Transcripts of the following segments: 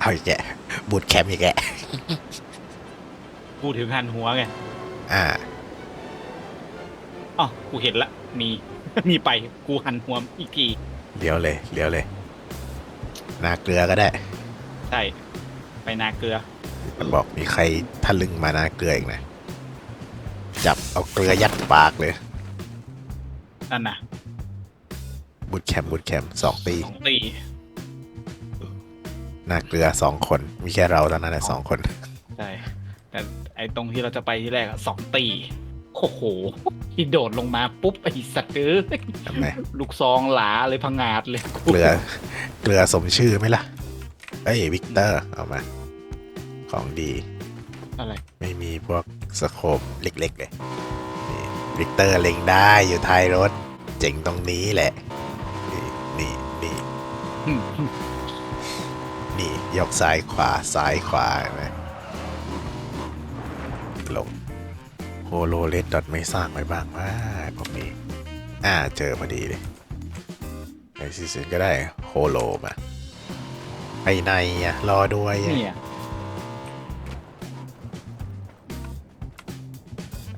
เอาอีกแกะบูทแคมป์อีกแกะพูดถึงหันหัวไงอ่าอ๋อกูเห็นละ มี มีไป กูหันหัวอีกทีเลี้ยวเลยเลี้ยวเลย นาเกลือก็ได้ ใช่ ไปนาเกลือ มันบอกมีใครทะลึ่งมานาเกลืออีกนะ จับเอาเกลือยัดปากเลย นั่นน่ะบูทแคมป์บูทแคมป์สองปีสองตี นาเกลือสองคน มีแค่เราเท่านั้นแหละสองคน ใช่แต่ไอ้ตรงที่เราจะไปที่แรกอะสองตี โอ้โห ที่โดดลงมาปุ๊บไอ้สัตว์เอ้ยทำไม ลูกซองหลาเลยพังงาดเลยเกลือ เกลือสมชื่อไหมล่ะ เอ้ยวิกเตอร์ เอามา ของดี อะไรไม่มีพวกสโคปเล็กๆเลยนี่วิกเตอร์เล็งได้อยู่ท้ายรถ เจ๋งตรงนี้แหละ ยกซ้ายขวาซ้ายขวาเห็นไหมลงโฮโลเลดดอทไม่สร้างไว้บ้างว่าพวกนี้ อ่าเจอพอดีเลยไอซีซันก็ได้โฮโลมาไปในอะ รอด้วยอะเนี่ย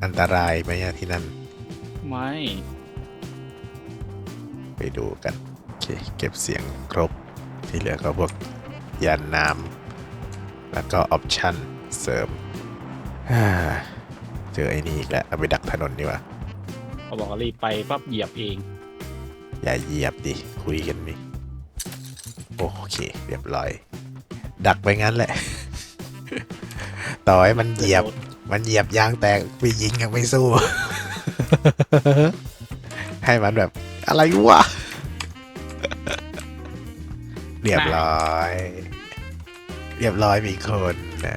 อันตรายไหมอะที่นั่น ไม่ ไปดูกัน โอเค เก็บเสียงครบที่เหลือก็พวก ยานน้ำแล้วก็ออปชั่นเสริมอ่าเจอไอ้นี่อีกแล้วเอาไปดักถนนดีกว่าเขาบอกว่ารีบไปปั๊บเหยียบเอง อย่าเหยียบดิ คุยกันดิโอเค เรียบร้อย ดักไปงั้นแหละ ต่อให้มันเหยียบ มันเหยียบยางแตกไปยิงยังไม่สู้ ให้มันแบบ อะไรวะเรียบร้อย เรียบร้อยมีคนนะ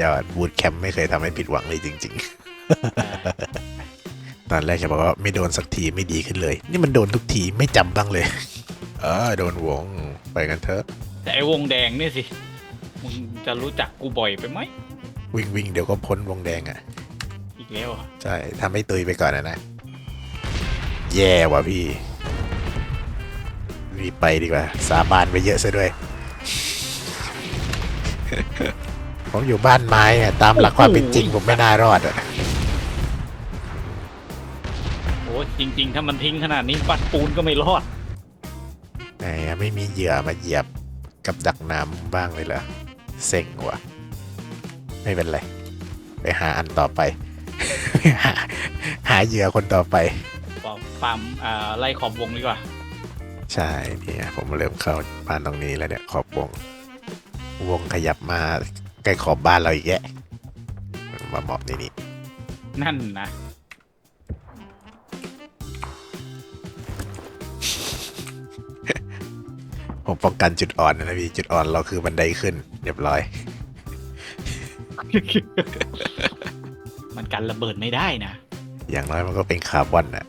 ยอดบูทแคมป์ไม่เคยทำให้ผิดหวังเลยจริง ๆ ตอนแรกจะบอกว่าไม่โดนสักทีไม่ดีขึ้นเลย นี่มันโดนทุกทีไม่จำบ้างเลย เออโดนวงไปกันเถอะ แต่ไอ้วงแดงนี่สิมึงจะรู้จักกูบ่อยไปไหมวิ่งวิ่งเดี๋ยวก็พ้นวงแดงอะ อีกแล้วอะใช่ทำให้ตุยไปก่อนนะนะ แย่ว่ะพี่รีบไปดีกว่า สาบานไปเยอะซะด้วย ผมอยู่บ้านไม้อะตามหลักความเป็นจริงผมไม่น่ารอดอะโอ้จริง ๆ ถ้ามันทิ้งขนาดนี้ปัดปูนก็ไม่รอดแหมไม่มีเหยื่อมาเหยียบกับดักน้ำบ้างเลยเหรอเซ็งว่ะ ไม่เป็นไร ไปหาอันต่อไป หาหาเหยื่อคนต่อไปปามอ่าไล่ขอบวงดีกว่า ใช่เนี่ยผมเริ่มเข้าบ้านตรงนี้แล้วเนี่ยขอบวง วงขยับมาใกล้ขอบบ้านเราอีกแยะมาหมอบในนี้นั่นนะผมป้องกันจุดอ่อนนะพี่จุดอ่อนเราคือบันไดขึ้นเรียบร้อย มันกันระเบิดไม่ได้นะ อย่างน้อยมันก็เป็นคาร์บอนนะ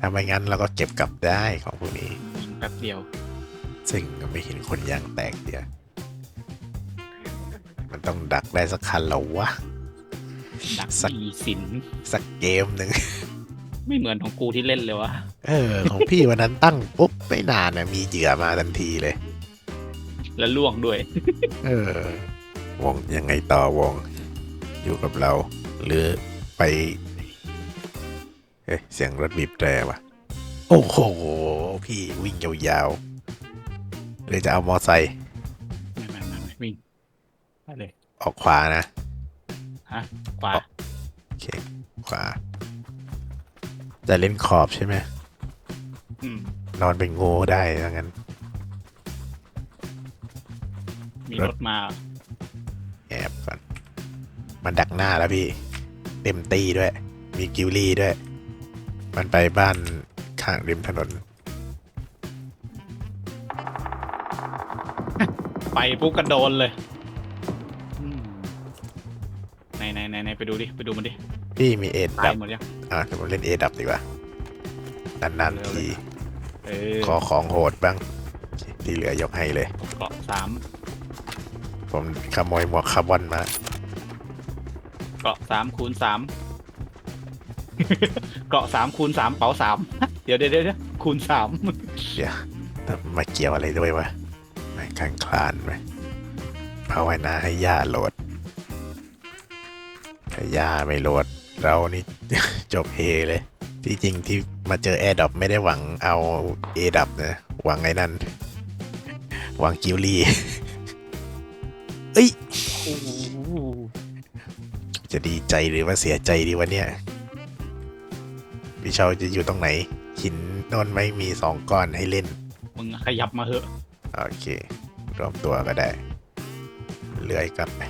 ถ้าไม่งั้นเราก็เก็บกลับได้ของพวกนี้ยิงแป๊บเดียว ซึ่งก็ไม่เห็นคนยางแตกเดียว มันต้องดักได้สักคันเหรอวะ ดักสักอีสิน สักเกมหนึ่ง ไม่เหมือนของกูที่เล่นเลยวะเออ ของพี่วันนั้นตั้งปุ๊บไม่นานนะมีเหยื่อมาทันทีเลย แล้วล่วงด้วย เออ วงยังไงต่อวง อยู่กับเรา หรือไปเฮ้ยเสียงรถบีบแตรว่ะ โอ้โห พี่วิ่งยาวๆเลยจะเอามอไซค์ไม่ไม่ไม่ไม่วิ่ง ไปเลย ออกขวานะขวา โอเค ขวาจะเล่นขอบใช่ไหม อืม นอนเป็นงูได้ถ้างั้น มีรถรถมา แอบก่อน มันดักหน้าแล้วพี่ เต็มตีด้วย มีกิวลี่ด้วย มันไปบ้านข้างริมถนน ไปปุ๊บกระโดนเลย ไหนไหนไหนไปดูดิ ไปดูมันดิพี่มีเอ็ดตาดัยบหมดยังอะเดี๋ยวผมเล่นเอดับดีกว่า นานเร็ๆวเลทียเออขอของโหดบ้าง ที่เหลือยกให้เลย เกาะสามผมขโมยหมวกคาร์บอนมาเกาะสามคูณสาม เกาะสามคูณสามเป๋าสาม เดี๋ยวเดี๋ยวเดี๋ยวคูณสามเดี๋ยวแต่มาเกี่ยวอะไรด้วยวะไม่คลานคลานไหมภาวนาให้ย่าโหลดถ้า ย่าไม่โหลด เรานี่ จบเฮเลย ที่จริงที่มาเจอแอร์ดับไม่ได้หวังเอาเอดับนะ หวังไอ้นั่น หวังกิวลี่เอ้ยโอ้โหจะดีใจหรือว่าเสียใจดีวะเนี่ย พี่เชาจะอยู่ตรงไหน หินโนนไม่มีสองก้อนให้เล่น มึงขยับมาเหอะ โอเค รวมตัวก็ได้ เลื่อยกลับไป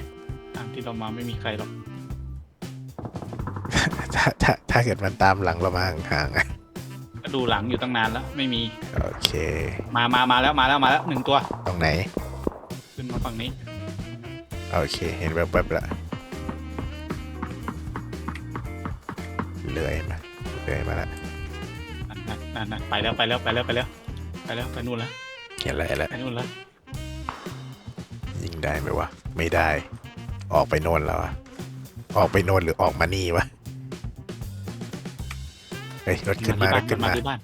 ทางที่เรามาไม่มีใครหรอก ถ้าถ้าถ้าเกิดมันตามหลังเรามาห่างๆอะก็ดูหลังอยู่ตั้งนานแล้ว ไม่มีโอเค มามามาแล้วมาแล้วมาแล้วหนึ่งตัว ตรงไหน ขึ้นมาฝั่งนี้โอเค เห็นแวบๆละเลื่อยมาเลื่อยมาละนั่นนั่นนั่นนั่นไปแล้วไปแล้วไปแล้วไปแล้วไปแล้วไปนู่นแล้วเห็นอะไรแล้วไปนู่นแล้วยิงได้ไหมวะ ไม่ได้ ออกไปโน่นแล้วอะออกไปโน่นหรือออกมานี่วะเฮ้ยรถขึ้นมารถขึ้นมาที่บ้าน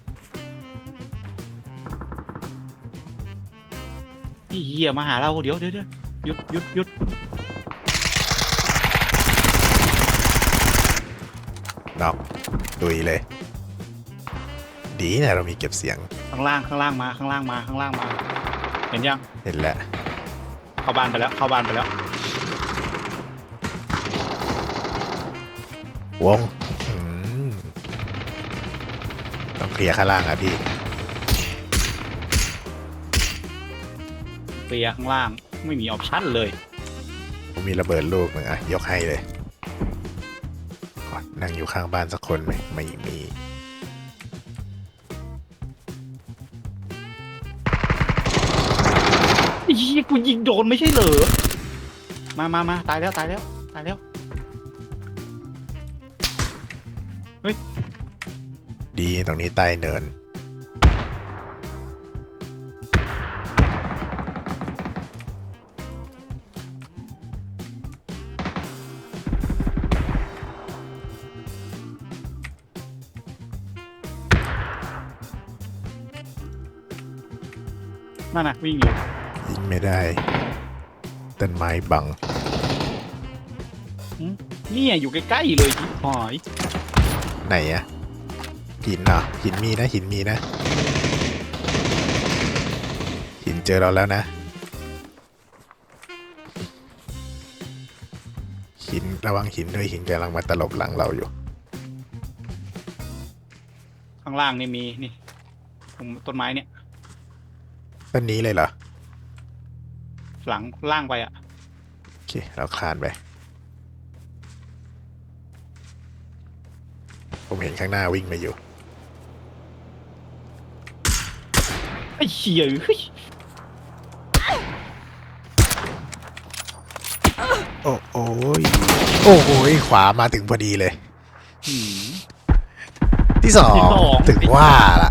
พี่เหี้ยมาหาเราเดี๋ยวเดี๋ยวเดี๋ยวหยุดหยุดหยุดนอกดุยเลย ดีนะเรามีเก็บเสียง ข้างล่างข้างล่างมาข้างล่างมาข้างล่างมา เห็นยัง เห็นแล้วเข้าบ้านไปแล้วเข้าบ้านไปแล้ววง เคลียร์ข้างล่างอะพี่เคลียร์ข้างล่างไม่มีออปชั่นเลย ผมมีระเบิดลูกหนึ่งอะ ยกให้เลยขอนั่งอยู่ข้างบ้านสักคนไหมไม่มี ไอ้เหี้ยกูยิงโดนไม่ใช่เหรอ มามามาตายแล้วตายแล้วตายแล้ว ดีตรงนี้ใต้เนิน นั่นน่ะวิ่งอยู่ ยิงไม่ได้ต้นไม้บัง เนี่ยอยู่ใกล้ๆเลยชิบหายไหนอะ หินเหรอหินมีนะหินมีนะ หินเจอเราแล้วนะ หินระวังหินด้วยหินกำลังมาตลบหลังเราอยู่ ข้างล่างนี่มีนี่ตรงต้นไม้เนี่ยต้นนี้เลยเหรอ หลังล่างไปอะ โอเค เราคลานไป ผมเห็นข้างหน้าวิ่งมาอยู่ ไอ้เหี้ยเฮ้ยโอ้โอ้ยโอ้โหยขวามาถึงพอดีเลย หืม ที่สองที่สอง ถึงว่าล่ะ